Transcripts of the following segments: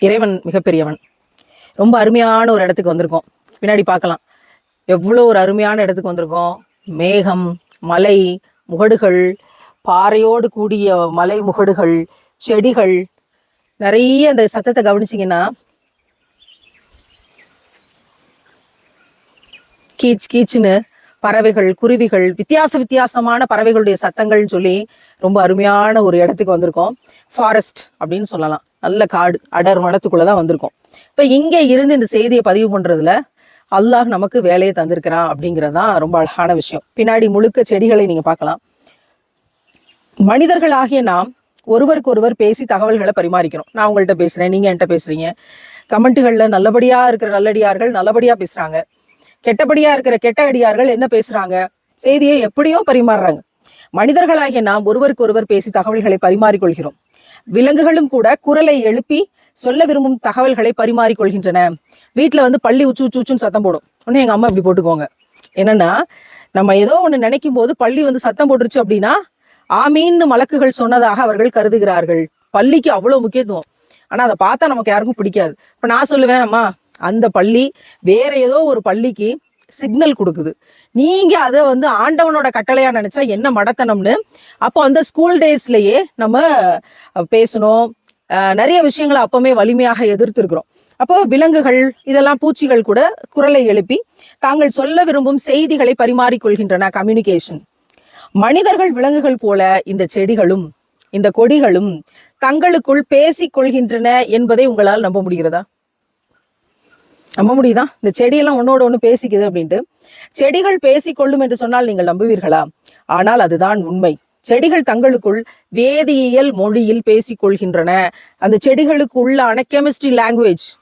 இறைவன் மிகப்பெரியவன். ரொம்ப அருமையான ஒரு இடத்துக்கு வந்திருக்கோம். பின்னாடி பார்க்கலாம். எவ்வளோ ஒரு அருமையான இடத்துக்கு வந்திருக்கோம். மேகம் மலை முகடுகள் பாறையோடு கூடிய மலை முகடுகள் செடிகள். நிறைய அந்த சத்தத்தை கவனிச்சிங்கன்னா கீச் கீச்சுன்னு பறவைகள் குருவிகள் வித்தியாச வித்தியாசமான பறவைகளுடைய சத்தங்கள்னு சொல்லி ரொம்ப அருமையான ஒரு இடத்துக்கு வந்திருக்கோம். ஃபாரஸ்ட் அப்படின்னு சொல்லலாம். நல்ல காடு அடர் வனத்துக்குள்ள தான் வந்திருக்கோம். இப்போ இங்கே இருந்து இந்த செய்தியை பதிவு பண்றதுல அல்லாஹ் நமக்கு வேலையை தந்திருக்கிறான் அப்படிங்கிறது தான் ரொம்ப அழகான விஷயம். பின்னாடி முழுக்க செடிகளை நீங்க பார்க்கலாம். மனிதர்களாகிய நாம் ஒருவருக்கு ஒருவர் பேசி தகவல்களை பரிமாறிக்கிறோம். நான் உங்கள்கிட்ட பேசுறேன் நீங்க என்கிட்ட பேசுறீங்க. கமெண்ட்டுகள்ல நல்லபடியா இருக்கிற நல்லடியார்கள் நல்லபடியா பேசுறாங்க. கெட்டபடியா இருக்கிற கெட்ட அடியார்கள் என்ன பேசுறாங்க? செய்தியை எப்படியோ பரிமாறுறாங்க. மனிதர்களாகிய நாம் ஒருவருக்கு ஒருவர் பேசி தகவல்களை பரிமாறிக்கொள்கிறோம். விலங்குகளும் கூட குரலை எழுப்பி சொல்ல விரும்பும் தகவல்களை பரிமாறிக்கொள்கின்றன. வீட்டுல வந்து பள்ளி உச்சு உச்சு உச்சுன்னு சத்தம் போடும். உடனே எங்க அம்மா இப்படி போட்டுக்கோங்க என்னன்னா நம்ம ஏதோ ஒண்ணு நினைக்கும் போது பள்ளி வந்து சத்தம் போட்டுருச்சு அப்படின்னா ஆமீன்னு மலக்குகள் சொன்னதாக அவர்கள் கருதுகிறார்கள். பள்ளிக்கு அவ்வளவு முக்கியத்துவம். ஆனா அதை பார்த்தா நமக்கு யாருக்கும் பிடிக்காது. இப்ப நான் சொல்லுவேன் அம்மா அந்த பள்ளி வேற ஏதோ ஒரு பள்ளிக்கு சிக்னல் கொடுக்குது. நீங்க அதை வந்து ஆண்டவனோட கட்டளையா நினைச்சா என்ன மடத்தனம்னு அப்போ அந்த ஸ்கூல் டேஸ்லயே நம்ம பேசணும். நிறைய விஷயங்களை அப்பவுமே வலிமையாக எதிர்த்திருக்கிறோம். அப்போ விலங்குகள் இதெல்லாம் பூச்சிகள் கூட குரலை எழுப்பி தாங்கள் சொல்ல விரும்பும் செய்திகளை பரிமாறிக்கொள்கின்றன கம்யூனிகேஷன் மனிதர்கள் விலங்குகள் போல இந்த செடிகளும் இந்த கொடிகளும் தங்களுக்குள் பேசிக் கொள்கின்றன என்பதை உங்களால் நம்ப முடிகிறதா? நம்ப முடியுதா? இந்த செடியெல்லாம் ஒன்னோட ஒண்ணு பேசிக்குது அப்படின்ட்டு. செடிகள் பேசிக்கொள்ளும் என்று சொன்னால் நீங்கள் நம்புவீர்களா? ஆனால் அதுதான் உண்மை. செடிகள் தங்களுக்குள் வேதியியல் மொழியில் பேசிக் கொள்கின்றன அந்த செடிகளுக்கு உள்ளான கெமிஸ்ட்ரி லாங்குவேஜ்.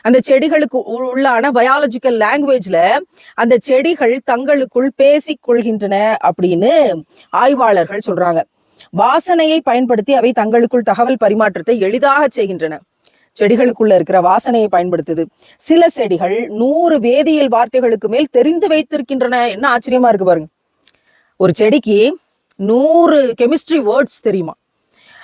அந்த செடிகளுக்கு உ- உள்ளான பயாலஜிக்கல் லாங்குவேஜ்ல அந்த செடிகள் தங்களுக்குள் பேசிக்கொள்கின்றன அப்படின்னு ஆய்வாளர்கள் சொல்றாங்க. வாசனையை பயன்படுத்தி அவை தங்களுக்குள் தகவல் பரிமாற்றத்தை எளிதாக செய்கின்றன. செடிகளுக்குள்ள இருக்கிற வாசனையை பயன்படுத்துது. சில செடிகள் நூறு வேதியியல் வார்த்தைகளுக்கு மேல் தெரிந்து வைத்திருக்கின்றன. என்ன ஆச்சரியமா இருக்கு பாருங்க. ஒரு செடிக்கு நூறு கெமிஸ்ட்ரி வேர்ட்ஸ் தெரியுமா?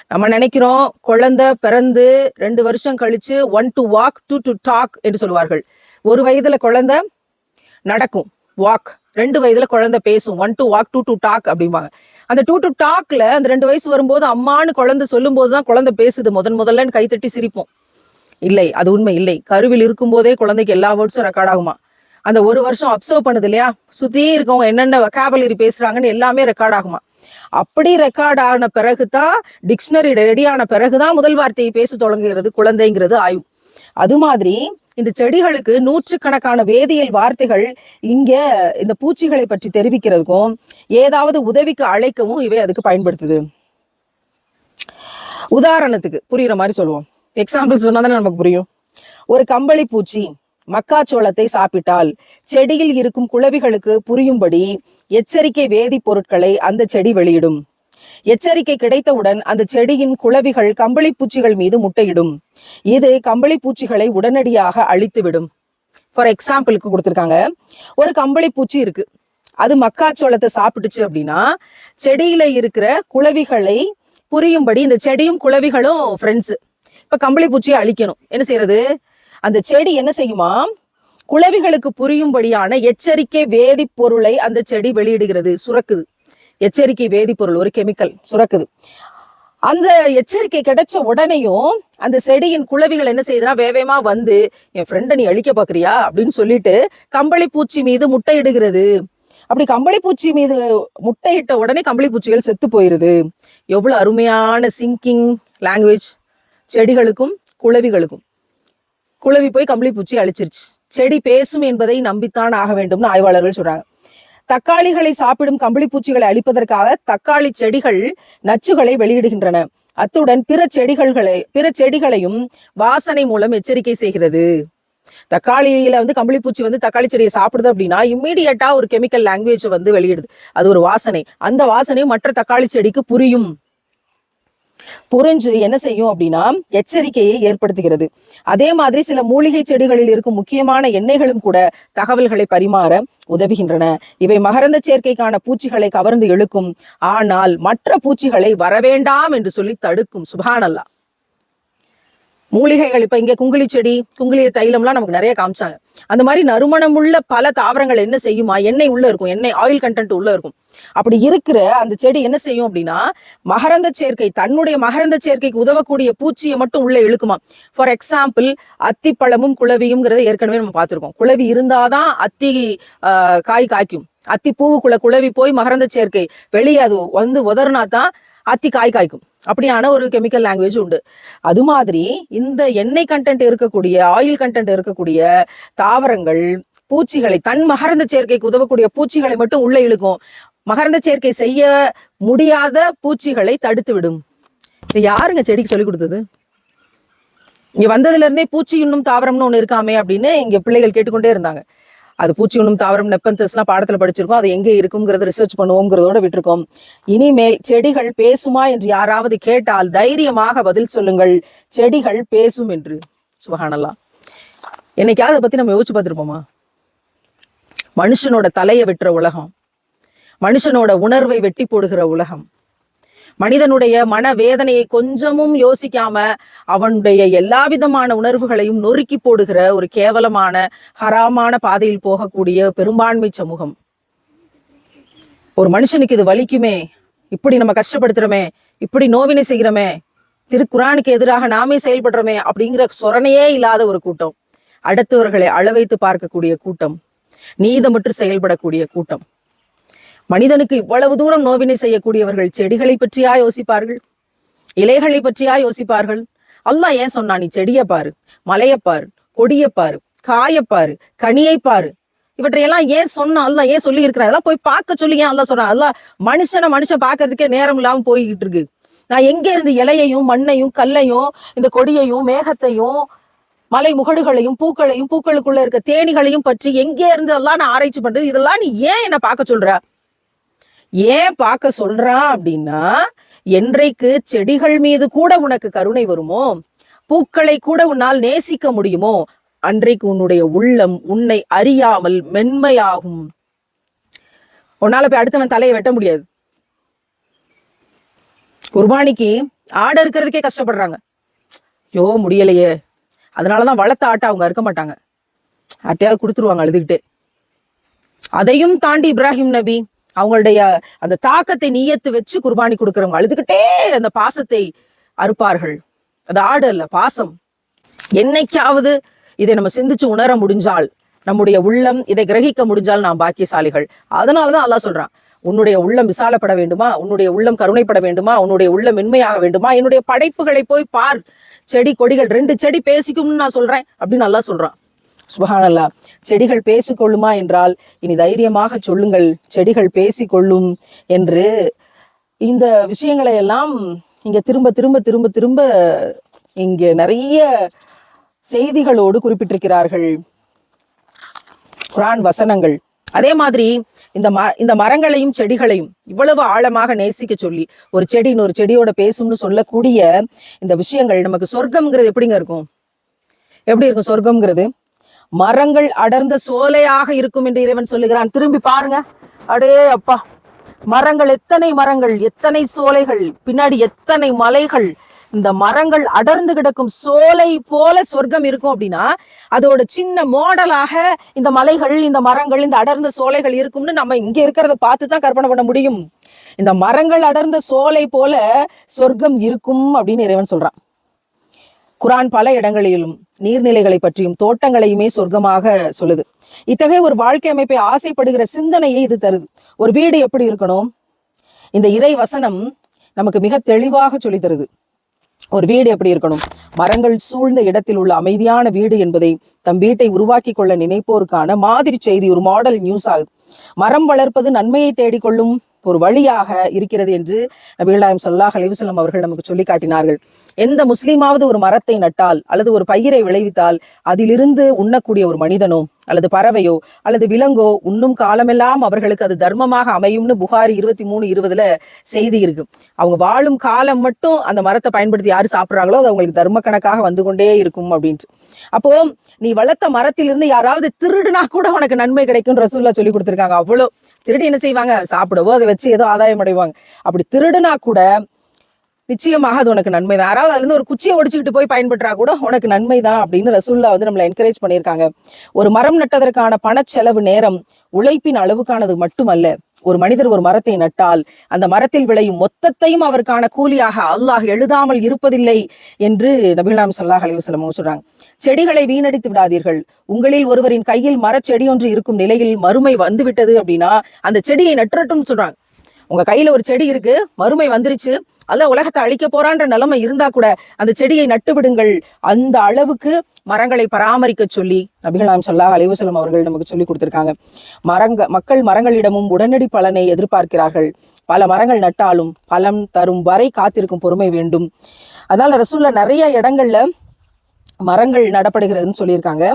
நம்ம நினைக்கிறோம் குழந்தை பிறந்து ரெண்டு வருஷம் கழிச்சு one to walk two to talk என்று சொல்வார்கள் ஒரு வயதுல குழந்தை நடக்கும் வாக். ரெண்டு வயதுல குழந்தை பேசும் one to walk two to talk அப்படிம்பாங்க. அந்த டூ டு டாக்ல அந்த ரெண்டு வயசு வரும்போது அம்மான்னு குழந்தை சொல்லும் போதுதான் குழந்தை பேசுது. முதன் முதல்லன்னு கைத்தட்டி சிரிப்போம். இல்லை அது உண்மை இல்லை. கருவில் இருக்கும்போதே குழந்தைக்கு எல்லா வேர்ட்ஸும் ரெக்கார்ட் ஆகுமா? அந்த ஒரு வருஷம் அப்சர்வ் பண்ணுது இல்லையா? சுத்தி இருக்கவங்க என்னென்ன வெக்காபலரி பேசுறாங்கன்னு எல்லாமே ரெக்கார்ட் ஆகுமா? அப்படி ரெக்கார்ட் ஆன பிறகுதான் டிக்ஷனரி ரெடி ஆன பிறகுதான் முதல் வார்த்தையை பேச தொடங்குகிறது குழந்தைங்கிறது ஆய்வு. அது மாதிரி இந்த செடிகளுக்கு நூற்றுக்கணக்கான வேதியியல் வார்த்தைகள் இங்க இந்த பூச்சிகளை பற்றி தெரிவிக்கிறதுக்கும் ஏதாவது உதவிக்கு அழைக்கவும் இவை அதுக்கு பயன்படுத்துது. உதாரணத்துக்கு புரியுற மாதிரி சொல்லுவோம். எக்ஸாம்பிள் சொன்னா தானே நமக்கு புரியும். ஒரு கம்பளி பூச்சி மக்காச்சோளத்தை சாப்பிட்டால் செடியில் இருக்கும் குளவிகளுக்கு புரியும்படி எச்சரிக்கை வேதிப்பொருட்களை அந்த செடி வெளியிடும். எச்சரிக்கை கிடைத்தவுடன் அந்த செடியின் குளவிகள் கம்பளி பூச்சிகள் மீது முட்டையிடும். இது கம்பளி பூச்சிகளை உடனடியாக அழித்துவிடும். ஃபார் எக்ஸாம்பிளுக்கு கொடுத்துருக்காங்க. ஒரு கம்பளி பூச்சி இருக்கு. அது மக்காச்சோளத்தை சாப்பிட்டுச்சு அப்படின்னா செடியில இருக்கிற குளவிகளை புரியும்படி இந்த செடியும் குளவிகளும் ஃப்ரெண்ட்ஸ் இப்ப கம்பளி பூச்சியை அழிக்கணும். என்ன செய்யறது? அந்த செடி என்ன செய்யுமா? குளவிகளுக்கு புரியும்படியான எச்சரிக்கை வேதிப்பொருளை அந்த செடி வெளியிடுகிறது. சுரக்குது. எச்சரிக்கை வேதிப்பொருள் ஒரு கெமிக்கல் சுரக்குது. அந்த எச்சரிக்கை கிடைச்ச உடனேயும் அந்த செடியின் குளவிகள் என்ன செய்யுதுன்னா வேவேமா வந்து என் ஃப்ரெண்டை நீ அழிக்க பாக்குறியா? அப்படின்னு சொல்லிட்டு கம்பளி பூச்சி மீது முட்டையிடுகிறது. அப்படி கம்பளி பூச்சி மீது முட்டையிட்ட உடனே கம்பளி பூச்சிகள் செத்து போயிருது. எவ்வளவு அருமையான சிங்கிங் லாங்குவேஜ் செடிகளுக்கும் குளவிகளுக்கும் குளவி போய் கம்பளி பூச்சி அழிச்சிருச்சு. செடி பேசும் என்பதை நம்பித்தான் ஆக வேண்டும்னு ஆய்வாளர்கள் சொல்றாங்க. தக்காளிகளை சாப்பிடும் கம்பளி பூச்சிகளை அழிப்பதற்காக தக்காளி செடிகள் நச்சுகளை வெளியிடுகின்றன. அத்துடன் பிற செடிகள்களை பிற செடிகளையும் வாசனை மூலம் எச்சரிக்கை செய்கிறது. தக்காளியில வந்து கம்பளி பூச்சி வந்து தக்காளி செடியை சாப்பிடுது அப்படின்னா இம்மீடியட்டா ஒரு கெமிக்கல் லாங்குவேஜ் வந்து வெளியிடுது. அது ஒரு வாசனை. அந்த வாசனை மற்ற தக்காளி செடிக்கு புரியும். புரிஞ்சு என்ன செய்யும் அப்படின்னா எச்சரிக்கையை ஏற்படுத்துகிறது. அதே மாதிரி சில மூலிகை செடிகளில் இருக்கும் முக்கியமான எண்ணெய்களும் கூட தகவல்களை பரிமாற உதவுகின்றன. இவை மகரந்த சேர்க்கைக்கான பூச்சிகளை கவர்ந்து இழுக்கும். ஆனால் மற்ற பூச்சிகளை வரவேண்டாம் என்று சொல்லி தடுக்கும். சுபானல்லா மூலிகைகள் இப்ப இங்க குங்குளி செடி குங்குளிய தைலம்லாம் நமக்கு நிறைய காமிச்சாங்க. அந்த மாதிரி நறுமணமுள்ள பல தாவரங்கள் என்ன செய்யுமா? எண்ணெய் உள்ள இருக்கும். எண்ணெய் ஆயில் கண்டென்ட் உள்ள இருக்கும். அப்படி இருக்கிற அந்த செடி என்ன செய்யும் அப்படின்னா மகரந்த சேர்க்கை தன்னுடைய மகரந்த சேர்க்கைக்கு உதவக்கூடிய பூச்சியை மட்டும் உள்ள இழுக்குமா ஃபார் எக்ஸாம்பிள் அத்திப்பழமும் குளவியும்ங்கிறத ஏற்கனவே நம்ம பார்த்துருக்கோம். குளவி இருந்தாதான் அத்தி ஆஹ், காய் காய்க்கும். அத்தி பூவுக்குள்ள குளவி போய் மகரந்த சேர்க்கை வெளியே அது வந்து உதறினா தான் அத்தி காய் காய்க்கும். அப்படியான ஒரு கெமிக்கல் லாங்குவேஜ் உண்டு. அது மாதிரி இந்த எண்ணெய் கண்டென்ட் இருக்கக்கூடிய ஆயில் கண்டென்ட் இருக்கக்கூடிய தாவரங்கள் பூச்சிகளை தன் மகரந்த சேர்க்கைக்கு உதவக்கூடிய பூச்சிகளை மட்டும் உள்ள இழுக்கும். மகரந்த சேர்க்கை செய்ய முடியாத பூச்சிகளை தடுத்து விடும். இது யாருங்க செடிக்கு சொல்லி கொடுத்தது? இங்க வந்ததுல இருந்தே பூச்சி இன்னும் தாவரம்னு ஒண்ணு இருக்காமே அப்படின்னு இங்க பிள்ளைகள் கேட்டுக்கொண்டே இருந்தாங்க. அது பூச்சி உண்ணும் தாவரம் நெப்பந்தஸ்லாம் பாடத்தில் படிச்சிருக்கோம். அது எங்கே இருக்குங்கிறத ரிசர்ச் பண்ணுவோங்கிறதோட விட்டுருக்கோம். இனிமேல் செடிகள் பேசுமா என்று யாராவது கேட்டால் தைரியமாக பதில் சொல்லுங்கள். செடிகள் பேசும் என்று. சுபஹானல்லா என்னைக்காவது அதை பத்தி நம்ம யோசிச்சு பார்த்துருப்போமா? மனுஷனோட தலையை வெட்டுற உலகம் மனுஷனோட உணர்வை வெட்டி போடுகிற உலகம் மனிதனுடைய மன வேதனையை கொஞ்சமும் யோசிக்காம அவனுடைய எல்லா விதமான உணர்வுகளையும் நொறுக்கி போடுகிற ஒரு கேவலமான ஹராமான பாதையில் போகக்கூடிய பெரும்பான்மை சமூகம். ஒரு மனுஷனுக்கு இது வலிக்குமே இப்படி நம்ம கஷ்டப்படுத்துறோமே இப்படி நோவினை செய்கிறோமே திருக்குரானுக்கு எதிராக நாமே செயல்படுறோமே அப்படிங்கிற சொரணையே இல்லாத ஒரு கூட்டம். அடுத்தவர்களை அளவைத்து பார்க்கக்கூடிய கூட்டம். நீதமற்று செயல்படக்கூடிய கூட்டம். மனிதனுக்கு இவ்வளவு தூரம் நோவினை செய்யக்கூடியவர்கள் செடிகளை பற்றியா யோசிப்பார்கள்? இலைகளை பற்றியா யோசிப்பார்கள்? அல்லாஹ் ஏன் சொன்னா நீ செடியை பாரு மலையை கொடியப்பாரு கொடியை கனியை பாரு இவற்றையெல்லாம் ஏன் சொன்னா அல்லாஹ் ஏன் சொல்லி இருக்கிறான் அதெல்லாம் போய் பார்க்க சொல்லி ஏன் அல்லாஹ் சொல்றான்? அல்லாஹ் மனுஷனை மனுஷன் பார்க்கறதுக்கே நேரம் இல்லாம போய்கிட்டு இருக்கு நான் எங்க இருந்து இலையையும் மண்ணையும் கல்லையும் இந்த கொடியையும் மேகத்தையும் மலை முகடுகளையும் பூக்களையும் பூக்களுக்குள்ள இருக்க தேனிகளையும் பற்றி எங்கே இருந்து எல்லாம் நான் ஆராய்ச்சி பண்றது? இதெல்லாம் நீ ஏன் என்ன பார்க்க சொல்ற? ஏன் பார்க்க சொல்றான் அப்படின்னா என்றைக்கு செடிகள் மீது கூட உனக்கு கருணை வருமோ பூக்களை கூட உன்னால் நேசிக்க முடியுமோ அன்றைக்கு உன்னுடைய உள்ளம் உன்னை அறியாமல் மென்மையாகும். உன்னால போய் அடுத்தவன் தலையை வெட்ட முடியாது. குர்பானிக்கு ஆடை இருக்கிறதுக்கே கஷ்டப்படுறாங்க. யோ முடியலையே. அதனாலதான் வளர்த்த ஆட்டை அவங்க இருக்க மாட்டாங்க. ஆட்டையாவது கொடுத்துருவாங்க அழுதுகிட்டே. அதையும் தாண்டி இப்ராஹிம் நபி அவங்களுடைய அந்த தாக்கத்தை நீயத்து வச்சு குர்பானி கொடுக்குறவங்க அழுதுகிட்டே அந்த பாசத்தை அறுப்பார்கள். அது ஆடு அல்ல பாசம். என்னைக்காவது இதை நம்ம சிந்திச்சு உணர முடிஞ்சால் நம்முடைய உள்ளம் இதை கிரகிக்க முடிஞ்சால் நாம் பாக்கியசாலிகள். அதனாலதான் அல்லா சொல்றான் உன்னுடைய உள்ளம் விசாலப்பட வேண்டுமா? உன்னுடைய உள்ளம் கருணைப்பட வேண்டுமா? உன்னுடைய உள்ளம் மென்மையாக வேண்டுமா? என்னுடைய படைப்புகளை போய் பார். செடி கொடிகள் ரெண்டு செடி பேசிக்கும்னு நான் சொல்றேன் அப்படின்னு நல்லா சொல்றான். சுபஹானல்லா. செடிகள் பேசிக்கொள்ளுமா என்றால் இனி தைரியமாக சொல்லுங்கள் செடிகள் பேசிக்கொள்ளும் என்று. இந்த விஷயங்களை எல்லாம் இங்க திரும்ப திரும்ப திரும்ப திரும்ப இங்கே நிறைய செய்திகளோடு குறிப்பிட்டிருக்கிறார்கள். குரான் வசனங்கள். அதே மாதிரி இந்த ம இந்த மரங்களையும் செடிகளையும் இவ்வளவு ஆழமாக நேசிக்க சொல்லி ஒரு செடி இன்னொரு செடியோட பேசும்னு சொல்லக்கூடிய இந்த விஷயங்கள் நமக்கு சொர்க்கம்ங்கிறது எப்படிங்க இருக்கும்? எப்படி இருக்கும் சொர்க்கம்ங்கிறது? மரங்கள் அடர்ந்த சோலையாக இருக்கும் என்று இறைவன் சொல்லுகிறான். திரும்பி பாருங்க. அடே அப்பா. மரங்கள் எத்தனை மரங்கள் எத்தனை சோலைகள் பின்னாடி எத்தனை மலைகள். இந்த மரங்கள் அடர்ந்து கிடக்கும் சோலை போல சொர்க்கம் இருக்கும் அப்படின்னா அதோட சின்ன மாடலாக இந்த மலைகள் இந்த மரங்கள் இந்த அடர்ந்த சோலைகள் இருக்கும்னு நம்ம இங்க இருக்கிறத பார்த்து தான் கற்பனை பண்ண முடியும். இந்த மரங்கள் அடர்ந்த சோலை போல சொர்க்கம் இருக்கும் அப்படின்னு இறைவன் சொல்றான். குரான் பல இடங்களிலும் நீர்நிலைகளை பற்றியும் தோட்டங்களையுமே சொர்க்கமாக சொல்லுது. இத்தகைய ஒரு வாழ்க்கை அமைப்பை ஆசைப்படுகிற சிந்தனையை இது தருது. ஒரு வீடு எப்படி இருக்கணும்? இந்த இறை வசனம் நமக்கு மிக தெளிவாக சொல்லி தருது. ஒரு வீடு எப்படி இருக்கணும்? மரங்கள் சூழ்ந்த இடத்தில் உள்ள அமைதியான வீடு என்பதை தம் வீட்டை உருவாக்கி கொள்ள நினைப்போருக்கான மாதிரி செய்தி ஒரு மாடல் நியூஸ் ஆகுது. மரம் வளர்ப்பது நன்மையை தேடிக்கொள்ளும் ஒரு வழியாக இருக்கிறது என்று நபிகளாயம் சொல்லாஹ் ஸல்லல்லாஹு அவர்கள் நமக்கு சொல்லி காட்டினார்கள். எந்த முஸ்லீமாவது ஒரு மரத்தை நட்டால் அல்லது ஒரு பயிரை விளைவித்தால் அதிலிருந்து உண்ணக்கூடிய ஒரு மனிதனோ அல்லது பறவையோ அல்லது விலங்கோ உண்ணும் காலமெல்லாம் அவர்களுக்கு அது தர்மமாக அமையும்னு புகாரி இருபத்தி மூணு இருபதுல செய்தி இருக்கு. அவங்க வாழும் காலம் மட்டும் அந்த மரத்தை பயன்படுத்தி யாரு சாப்பிட்றாங்களோ அது அவங்களுக்கு தர்ம கணக்காக வந்து கொண்டே இருக்கும் அப்படின்ட்டு. அப்போ நீ வளர்த்த மரத்திலிருந்து யாராவது திருடுனா கூட உனக்கு நன்மை கிடைக்கும் ரசூல்லா சொல்லி கொடுத்துருக்காங்க. அவ்வளோ திருடி என்ன செய்வாங்க? சாப்பிடவோ அதை வச்சு ஏதோ ஆதாயம் அடைவாங்க. அப்படி திருடுனா கூட நிச்சயமாக அது உனக்கு நன்மை தான் யாராவது அதுலேருந்து ஒரு குச்சியை ஒடிச்சுக்கிட்டு போய் பயன்பெற்றா கூட உனக்கு நன்மை தான் அப்படின்னு ரசூல்லா வந்து நம்மளை என்கரேஜ் பண்ணியிருக்காங்க. ஒரு மரம் நட்டதற்கான பணச்செலவு நேரம் உழைப்பின் அளவுக்கானது மட்டுமல்ல ஒரு மனிதர் ஒரு மரத்தை நட்டால் அந்த மரத்தில் விளையும் மொத்தத்தையும் அவருக்கான கூலியாக அல்லாஹ் எழுதாமல் இருப்பதில்லை என்று நபிலாம் சல்லாஹ் அலைவசலம் சொல்றாங்க. செடிகளை வீணடித்து விடாதீர்கள். உங்களில் ஒருவரின் கையில் மரச்செடி ஒன்று இருக்கும் நிலையில் மறுமை வந்துவிட்டது அப்படின்னா அந்த செடியை நட்டுறட்டும்னு சொல்றாங்க. உங்க கையில ஒரு செடி இருக்கு மறுமை வந்துருச்சு அல்ல உலகத்தை அழிக்க போறான்ற நிலைமை இருந்தா கூட அந்த செடியை நட்டு விடுங்கள். அந்த அளவுக்கு மரங்களை பராமரிக்க சொல்லி நபிகளாம் சொல்லா அலைவசலம் அவர்கள் நமக்கு சொல்லி கொடுத்திருக்காங்க. மரங்க மக்கள் மரங்களிடமும் உடனடி பலனை எதிர்பார்க்கிறார்கள். பல மரங்கள் நட்டாலும் பலம் தரும் வரை காத்திருக்கும் பொறுமை வேண்டும். அதனால ரசூல்ல நிறைய இடங்கள்ல மரங்கள் நடப்படுகிறதுன்னு சொல்லியிருக்காங்க.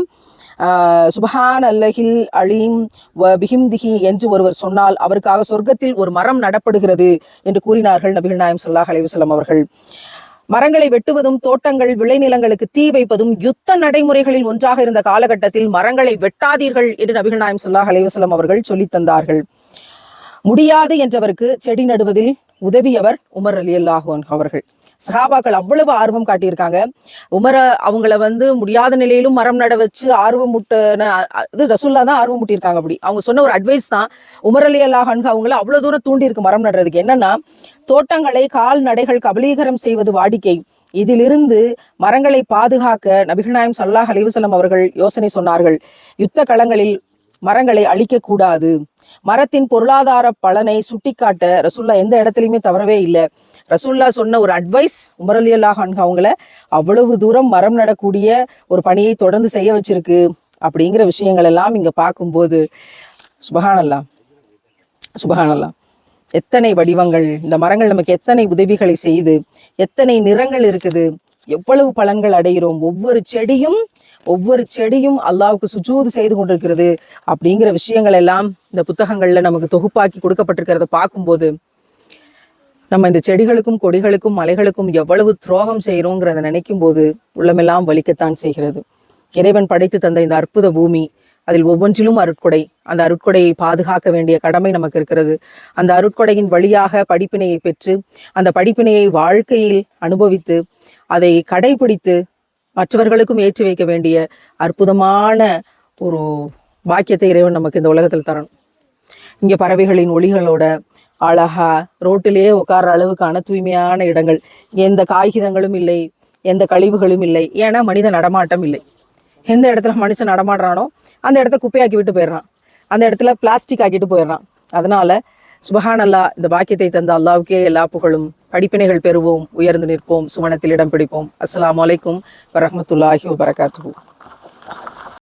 சுபஹான் அல்லஹில் அலீம் வ பிஹிம்திஹி என்று ஒருவர் சொன்னால் அவருக்காக சொர்க்கத்தில் ஒரு மரம் நடப்படுகிறது என்று கூறினார்கள் நபிகள் நாயம் சொல்லாஹ் அலைவசலம் அவர்கள். மரங்களை வெட்டுவதும் தோட்டங்கள் விளைநிலங்களுக்கு தீ வைப்பதும் யுத்த நடைமுறைகளில் ஒன்றாக இருந்த காலகட்டத்தில் மரங்களை வெட்டாதீர்கள் என்று நபிகள் நாயம் சொல்லாஹ் அலைவசலம் அவர்கள் சொல்லித் தந்தார்கள். முடியாது என்றவருக்கு செடி நடுவதில் உதவியவர் உமர் அலி அல்லாஹோன் அவர்கள். சஹாபாக்கள் அவ்வளவு ஆர்வம் காட்டியிருக்காங்க. உமர அவங்கள வந்து முடியாத நிலையிலும் மரம் நட வச்சு ஆர்வம் முட்டின இது ரசுல்லா தான் ஆர்வம் முட்டியிருக்காங்க அப்படி. அவங்க சொன்ன ஒரு அட்வைஸ் தான் உமர் அலி அல்லாஹன் அவங்கள அவ்வளவு தூரம் தூண்டியிருக்கு மரம் நடுறதுக்கு. என்னன்னா தோட்டங்களை கால்நடைகள் கபலீகரம் செய்வது வாடிக்கை. இதிலிருந்து மரங்களை பாதுகாக்க நபிகள் நாயம் சல்லாஹ் அலிவசலம் அவர்கள் யோசனை சொன்னார்கள். யுத்த களங்களில் மரங்களை அழிக்க கூடாது. மரத்தின் பொருளாதார பலனை சுட்டிக்காட்ட ரசுல்லா எந்த இடத்துலையுமே தவறவே இல்லை. ரசுல்லா சொன்ன ஒரு அட்வைஸ் உமரலி அல்லாஹ் அவங்கள அவ்வளவு தூரம் மரம் நடக்கூடிய ஒரு பணியை தொடர்ந்து செய்ய வச்சிருக்கு அப்படிங்கிற விஷயங்கள் எல்லாம் இங்கே பார்க்கும்போது சுபகானல்லா சுபகானல்லா எத்தனை வடிவங்கள் இந்த மரங்கள் நமக்கு எத்தனை உதவிகளை செய்து எத்தனை நிறங்கள் இருக்குது எவ்வளவு பலன்கள் அடைகிறோம் ஒவ்வொரு செடியும் ஒவ்வொரு செடியும் அல்லாவுக்கு சுஜூது செய்து கொண்டிருக்கிறது அப்படிங்கிற விஷயங்கள் எல்லாம் இந்த புத்தகங்கள்ல நமக்கு தொகுப்பாக்கி கொடுக்கப்பட்டிருக்கிறத பார்க்கும்போது நம்ம இந்த செடிகளுக்கும் கொடிகளுக்கும் மலைகளுக்கும் எவ்வளவு துரோகம் செய்கிறோங்கிறத நினைக்கும் போது உள்ளமெல்லாம் வலிக்கத்தான் செய்கிறது. இறைவன் படைத்து தந்த இந்த அற்புத பூமி அதில் ஒவ்வொன்றிலும் அருட்கொடை அந்த அருட்கொடையை பாதுகாக்க வேண்டிய கடமை நமக்கு இருக்கிறது. அந்த அருட்கொடையின் வழியாக படிப்பினையை பெற்று அந்த படிப்பினையை வாழ்க்கையில் அனுபவித்து அதை கடைபிடித்து மற்றவர்களுக்கும் ஏற்றி வைக்க வேண்டிய அற்புதமான ஒரு பாக்கியத்தை இறைவன் நமக்கு இந்த உலகத்தில் தரணும். இங்க பறவைகளின் ஒளிகளோட அழகா ரோட்டிலேயே உட்கார அளவுக்கான தூய்மையான இடங்கள். எந்த காகிதங்களும் இல்லை எந்த கழிவுகளும் இல்லை. ஏன்னா மனித நடமாட்டம் இல்லை. எந்த இடத்துல மனுஷன் நடமாடுறானோ அந்த இடத்த குப்பையாக்கி விட்டு போயிடுறான். அந்த இடத்துல பிளாஸ்டிக் ஆக்கிட்டு போயிடுறான். அதனால சுபஹான் அல்லா இந்த பாக்கியத்தை தந்த அல்லாவுக்கே எல்லா புகழும். படிப்பினைகள் பெறுவோம் உயர்ந்து நிற்போம் சுவனத்தில் இடம் பிடிப்போம். அஸ்லாம் அலைக்கும் வரமத்துல்லாஹி வபரகாத்துஹு.